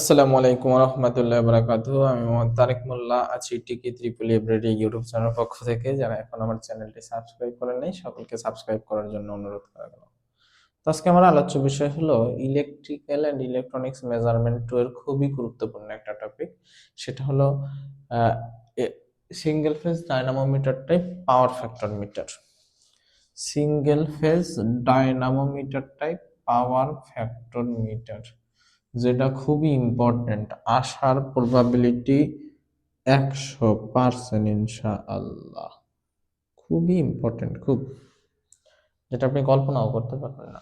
আসসালামু আলাইকুম রহমতুল্লাহ বরাকাত আমি মোহাম্মদ তারেক মোল্লা, আছি টিকি ত্রিপুল লাইব্রেরি ইউটিউব চ্যানেল পক্ষ থেকে। যারা এখন আমার চ্যানেলটি সাবস্ক্রাইব করেন নাই, সকলকে সাবস্ক্রাইব করার জন্য অনুরোধ করা গেল। তো আজকে আমার আলোচ্য বিষয় হলো, electrical and electronics measurement two এর খুবই গুরুত্বপূর্ণ একটা টপিক সেটা হলো single phase dynamometer type power factor meter single phase dynamometer type power factor meter যেটা খুবই ইম্পর্টেন্ট আসার প্রবাবিলিটি একশো পার্সেন্ট ইনশা আল্লাহ খুবই ইম্পর্টেন্ট খুব। যেটা আপনি কল্পনাও করতে পারবেন না।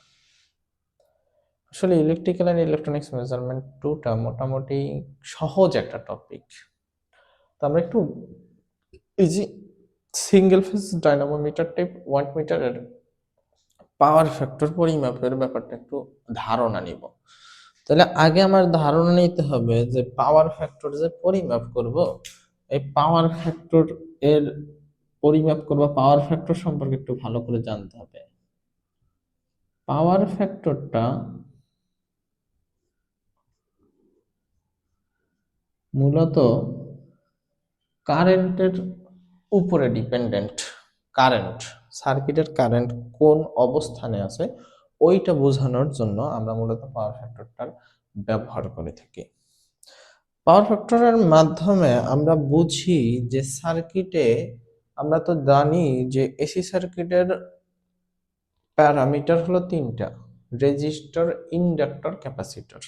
আসলে ইলেকট্রিক্যাল অ্যান্ড ইলেকট্রনিক্স মেজারমেন্ট টুটা মোটামুটি সহজ একটা টপিক তো আমরা একটু এই যে single phase dynamometer type watt মিটারের পাওয়ার ফ্যাক্টর পরিমাপের ব্যাপারটা একটু ধারণা নিব। তাহলে আগে আমার ধারণা নিতে হবে যে পাওয়ার ফ্যাক্টর যে পরিমাপ করব, এই পাওয়ার ফ্যাক্টর এর পরিমাপ করব পাওয়ার ফ্যাক্টর সম্পর্কে একটু ভালো করে জানতে হবে। পাওয়ার ফ্যাক্টরটা মূলত কারেন্টের উপরে ডিপেন্ডেন্ট কারেন্ট সার্কিটের কারেন্ট কোন অবস্থানে আছে ওইটা বোঝানোর জন্য আমরা মূলত পাওয়ার ফ্যাক্টরটার ব্যবহার করে থাকি। পাওয়ার ফ্যাক্টরের মাধ্যমে আমরা বুঝি যে সার্কিটে আমরা তো জানি যে এসি সার্কিটের প্যারামিটার হলো তিনটা রেজিস্টার ইন্ডাক্টর ক্যাপাসিটর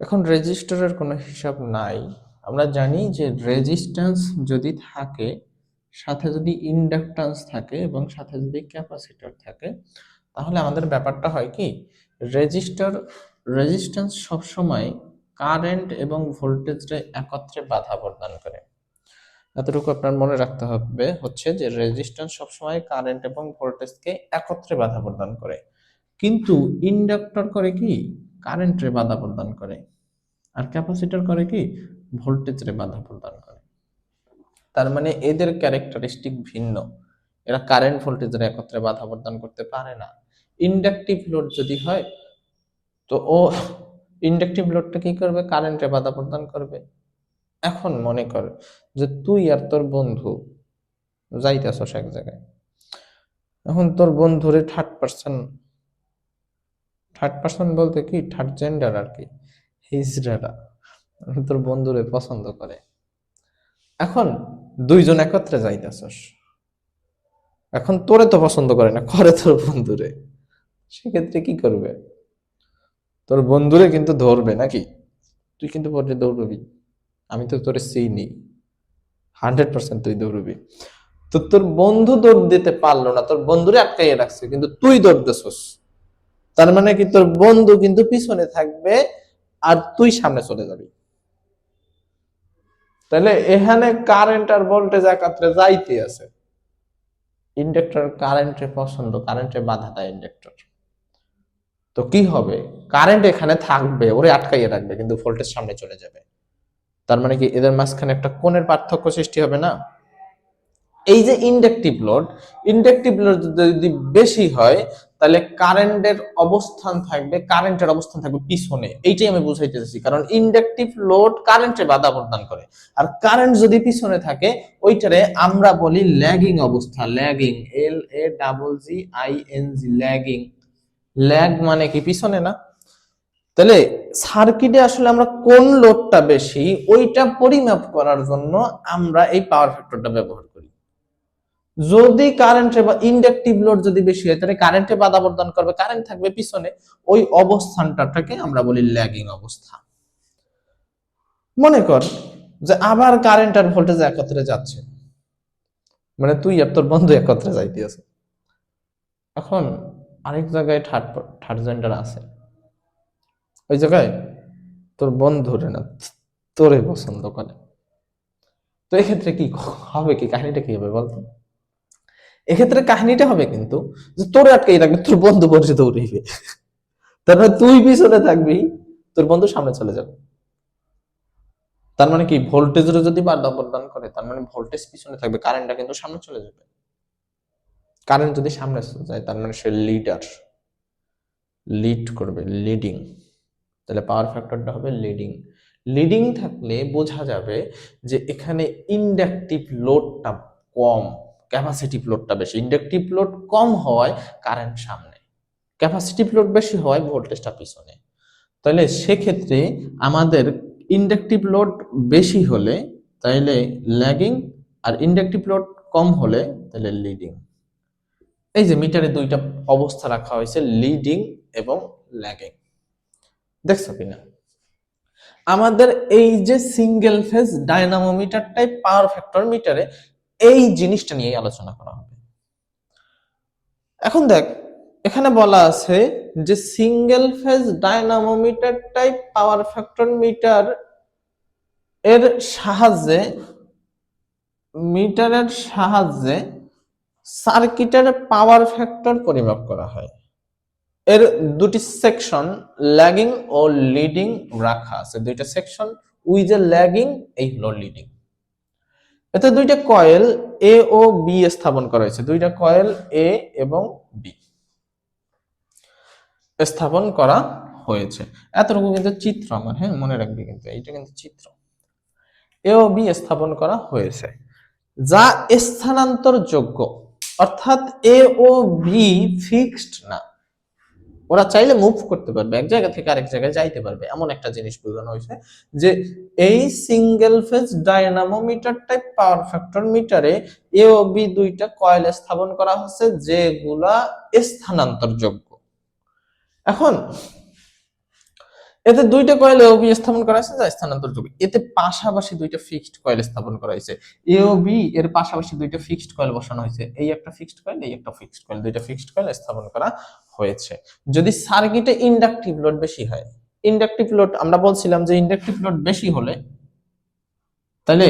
এখন রেজিস্টরের কোনো হিসাব নাই। আমরা জানি যে রেজিস্ট্যান্স যদি থাকে, সাথে যদি ইন্ডাক্টান্স থাকে এবং সাথে যদি ক্যাপাসিটর থাকে তাহলে আমাদের ব্যাপারটা হয় কি? রেজিস্টার রেজিস্ট্যান্স সবসময় কারেন্ট এবং ভোল্টেজরে একত্রে বাধা প্রদান করে। এতটুকু আপনার মনে রাখতে হবে হচ্ছে যে রেজিস্ট্যান্স সবসময় কারেন্ট এবং ভোল্টেজকে একত্রে বাধা প্রদান করে। কিন্তু ইন্ডাক্টর করে কি? কারেন্টরে বাধা প্রদান করে। আর ক্যাপাসিটর করে কি? ভোল্টেজরে বাধা প্রদান করে। তার মানে এদের ক্যারেক্টারিস্টিক ভিন্ন। এরা কারেন্ট ভোল্টেজের একত্রে বাধা প্রদান করতে পারে না। ইন্ডাকটিভ লোড যদি হয়, তো ও ইন্ডাকটিভ লোডটা কি করবে? কারেন্টে বাধা প্রদান করবে। এখন মনে কর যে তুই আর তোর বন্ধু যাইতেছস এক জায়গায়। এখন তোর বন্ধুরে থার্ড পার্সন থার্ড পার্সন বলতে কি? থার্ড জেন্ডার আর কি। হিজড়ারা তোর বন্ধুরে পছন্দ করে। এখন দুইজন একত্রে যাইতেছস। এখন তোরে তো পছন্দ করে না, করে তোর বন্ধুরে। সেক্ষেত্রে কি করবে? তোর বন্ধুরে কিন্তু ধরবে নাকি? তুই কিন্তু পরে দৌড়বি। আমি তো তোরে চিনি। হান্ড্রেড পার্সেন্ট তুই দৌড়বি। তো তোর বন্ধু দৌড় দিতে পারল না, তোর বন্ধুরে আটকাইয়ে রাখছে, কিন্তু তুই দৌড় দিছস তার মানে কি তোর বন্ধু কিন্তু পিছনে থাকবে আর তুই সামনে চলে যাবি। তাহলে এখানে কারেন্ট আর ভোল্টেজ একাত্রে যাইতে আছে। ইন্ডাক্টর কারেন্টে পছন্দ, কারেন্টে বাধা দেয় ইন্ডাক্টর। তো কি হবে? কারেন্ট এখানে থাকবে, ওরে আটকাইয়ে রাখবে, কিন্তু ভোল্টেজ সামনে চলে যাবে। তার মানে কি এদের মাঝখানে একটা কোণের পার্থক্য সৃষ্টি হবে না? এই যে ইন্ডাকটিভ লোড ইন্ডাকটিভ লোড যদি বেশি হয় তাহলে কারেন্টের অবস্থান থাকবে, কারেন্টের অবস্থান থাকবে পিছনে। এইটাই আমি বুঝাইতে চাচ্ছি কারণ ইন্ডাকটিভ লোড কারেন্টে বাধা প্রদান করে। আর কারেন্ট যদি পিছনে থাকে, ওইটারে আমরা বলি ল্যাগিং অবস্থা। Lagging L A double G I N G lagging. Lag মানে কি পিছনে না? তাহলে সার্কিটে আসলে আমরা কোন লোডটা বেশি, ওইটা পরিমাপ করার জন্য আমরা এই পাওয়ার ফ্যাক্টরটা ব্যবহার যদি কারেন্টে বা ইন্ডাকটিভ লোড যদি বেশি হয়, তাহলে কারেন্টে বাধা প্রদান করবে। কারেন্ট থাকবে পিছনে ওই অবস্থানটাকে আমরা বলি ল্যাগিং অবস্থা। মনে কর যে আবার কারেন্ট আর ভোল্টেজ একত্রে যাচ্ছে। মানে তুই আর তোর বন্ধু একত্রে যাইতে আছে। এখন আরেক জায়গায় থার্ড থার্ড জেন্ডার আছে। ওই জায়গায় তোর বন্ধুরে না, তোরে পছন্দ করে। তো এক্ষেত্রে কি হবে, কি কাহিনীটা কি হবে বলতো? এক্ষেত্রে কাহিনীটা হবে কিন্তু যে তোরে আটকাই রাখবে, তোর বন্ধু বসে দৌড়াইবে। তারপরে তুই পিছনে থাকবি, তোর বন্ধু সামনে চলে যাবে। তার মানে কি? ভোল্টেজের যদি বাধা প্রদান করে, তার মানে ভোল্টেজ পিছনে থাকবে কারেন্টটা কিন্তু সামনে চলে যাবে। কারেন্ট যদি সামনে চলে যায়, তার মানে সে লিডার লিড করবে লিডিং তাহলে পাওয়ার ফ্যাক্টরটা হবে লিডিং লিডিং থাকলে বোঝা যাবে যে এখানে ইন্ডাকটিভ লোডটা কম। ক্যাপাসিটিভ লোডটা বেশি। ইন্ডাকটিভ লোড কম হওয়ায় কারেন্ট সামনে। ক্যাপাসিটিভ লোড বেশি হওয়ায় ভোল্টেজটা পিছনে। তাহলে সেক্ষেত্রে আমাদের ইন্ডাকটিভ লোড বেশি হলে তাইলে ল্যাগিং আর ইন্ডাকটিভ লোড কম হলে তাহলে লিডিং এই যে মিটারে দুইটা অবস্থা রাখা হয়েছে লিডিং এবং ল্যাগিং দেখছ কিনা? আমাদের এই যে সিঙ্গেল ফেজ ডায়নামোমিটারটাই পাওয়ার ফ্যাক্টর মিটারে এই জিনিসটা নিয়ে আলোচনা করা হবে। এখন দেখ, এখানে বলা আছে যে সিঙ্গেল ফেজ ডায়নামোমিটারটাই পাওয়ার ফ্যাক্টর মিটার এর সাহায্যে মিটারের সাহায্যে সার্কিটের পাওয়ার ফ্যাক্টর পরিমাপ করা হয়। এর দুটি সেকশন ল্যাগিং ও লিডিং রাখা আছে। দুইটা সেকশন উইজ এ ল্যাগিং এই হলো লিডিং এতে দুইটা কয়েল এ ও বি স্থাপন করা হয়েছে। দুইটা কয়েল এ এবং বি স্থাপন করা হয়েছে। এতটুকু কিন্তু চিত্র আমার হ্যাঁ মনে রাখবি কিন্তু, এইটা কিন্তু চিত্র। এ ও বি স্থাপন করা হয়েছে। যা স্থানান্তর যোগ্য অর্থাৎ এ ও বি ফিক্সড না। ওরা চাইলে মুভ করতে পারবে, এক জায়গা থেকে আরেক জায়গায় যাইতে পারবে, এমন একটা জিনিস বোঝানো হয়েছে যে এই single phase dynamometer type power factor মিটারে এ ও বি দুইটা কয়েল স্থাপন করা হচ্ছে যেগুলা স্থানান্তর যোগ্য এখন, এতে দুইটা কয়েল এওবি স্থাপন করা হয়েছে যা স্থানান্তর যোগ্য এতে পাশাপাশি দুইটা ফিক্সড কয়েল স্থাপন করা হয়েছে। এওবি এর পাশাপাশি দুইটা ফিক্সড কয়েল বসানো হয়েছে। এই একটা ফিক্সড কয়েল এই একটা ফিক্সড কয়েল দুইটা ফিক্সড কয়েল স্থাপন করা হয়েছে। যদি সার্কিটে ইন্ডাকটিভ লোড বেশি হয় ইন্ডাকটিভ লোড আমরা বলছিলাম যে ইন্ডাকটিভ লোড বেশি হলে, তাহলে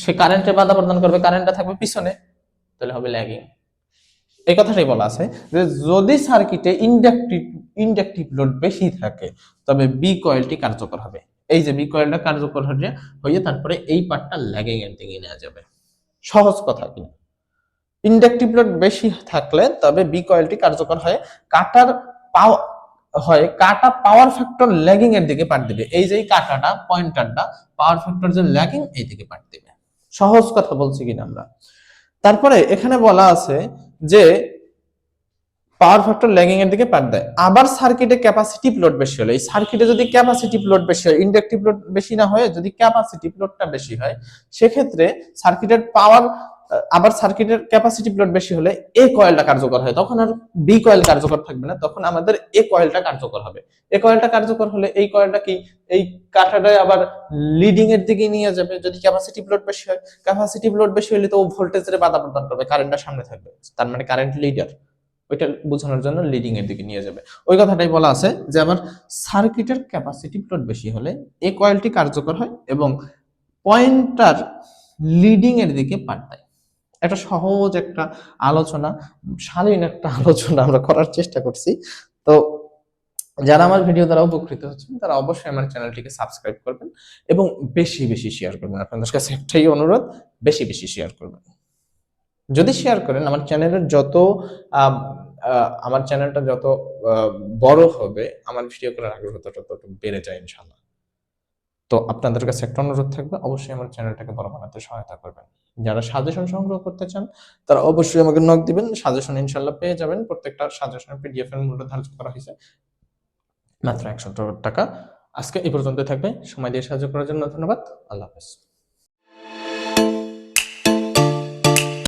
সে কারেন্টে বাধা প্রদান করবে কারেন্টটা থাকবে পিছনে, তাহলে হবে ল্যাগিং এই কথাটাই বলা আছে যে যদি সার্কিটে ইন্ডাকটিভ ইন্ডাকটিভ লোড বেশি থাকে, তবে বি কয়েলটি কার্যকর হবে। এই যে বি কয়েলটা কার্যকর হয়ে তারপরে এই পার্টটা ল্যাগিং এর দিকে নেওয়া যাবে। সহজ কথা কিন্তু ইন্ডাকটিভ লোড বেশি থাকলে তবে বি কয়েলটি কার্যকর হয়। কাটার পাওয়ার হয়, কাটা পাওয়ার ফ্যাক্টর ল্যাগিং এর দিকে পাঠ দিবে। এই যে কাটাটা পয়েন্টারটা পাওয়ার ফ্যাক্টর যে ল্যাগিং এই দিকে পাঠ দিবে। সহজ কথা বলছি কিনা আমরা? তারপরে এখানে বলা আছে যে পাওয়ার ফ্যাক্টর ল্যাগিং এর দিকে পাঠ দেয়। আবার সার্কিটে ক্যাপাসিটিভ লোড বেশি হলে, এই সার্কিটে যদি ক্যাপাসিটিভ লোড বেশি হয় ইন্ডাকটিভ লোড বেশি না হয়ে যদি ক্যাপাসিটিভ লোডটা বেশি হয়, সেক্ষেত্রে সার্কিটের পাওয়ার আবার সার্কিটের ক্যাপাসিটি লোড বেশি হলে এ কয়েলটা কার্যকর হয়। তখন আর বি কয়েল কার্যকর থাকবে না। তখন আমাদের এ কয়েলটা কার্যকর হবে। এ কয়েলটা কার্যকর হলে এই কয়েলটা কি? এই কাঠাটায় আবার লিডিং এর দিকে নিয়ে যাবে। যদি ক্যাপাসিটি লোড বেশি হয় ক্যাপাসিটি লোড বেশি হলে তো ও ভোল্টেজের বাধা প্রদান করবে কারেন্টটা সামনে থাকবে। তার মানে কারেন্ট লিডার ওইটা বোঝানোর জন্য লিডিং এর দিকে নিয়ে যাবে। ওই কথাটাই বলা আছে যে আমার সার্কিটের ক্যাপাসিটি লোড বেশি হলে এ কয়েলটি কার্যকর হয় এবং পয়েন্টার লিডিং এর দিকে পাল্টায়। একটা সহজ একটা আলোচনা, শালীন একটা আলোচনা আমরা করার চেষ্টা করছি। তো যারা আমার ভিডিও দ্বারা উপকৃত হচ্ছেন, তারা অবশ্যই আমার চ্যানেলটিকে সাবস্ক্রাইব করবেন এবং বেশি বেশি শেয়ার করবেন। আপনাদের কাছে একটাই অনুরোধ, বেশি বেশি শেয়ার করবেন। যদি শেয়ার করেন, আমার চ্যানেলের যত আমার চ্যানেলটা যত বড় হবে, আমার ভিডিও করার আগ্রহটা তত বেড়ে যায় ইনশাল্লাহ তো আপনাদের কাছে একটা অনুরোধ থাকবে, অবশ্যই আমার চ্যানেলটাকে বড় বানাতে সহায়তা করবেন। যারা সাজেশন সংগ্রহ করতে চান, তারা অবশ্যই আমাকে নক দিবেন সাজেশন ইনশাল্লাহ পেয়ে যাবেন। প্রত্যেকটা সাজেশনের পিডিএফ এর মূল্য ধার্য করা হয়েছে। মাত্র একশো টাকা। আজকে এই পর্যন্ত থাকবে। সময় দিয়ে সাহায্য করার জন্য ধন্যবাদ। আল্লাহ হাফেজ।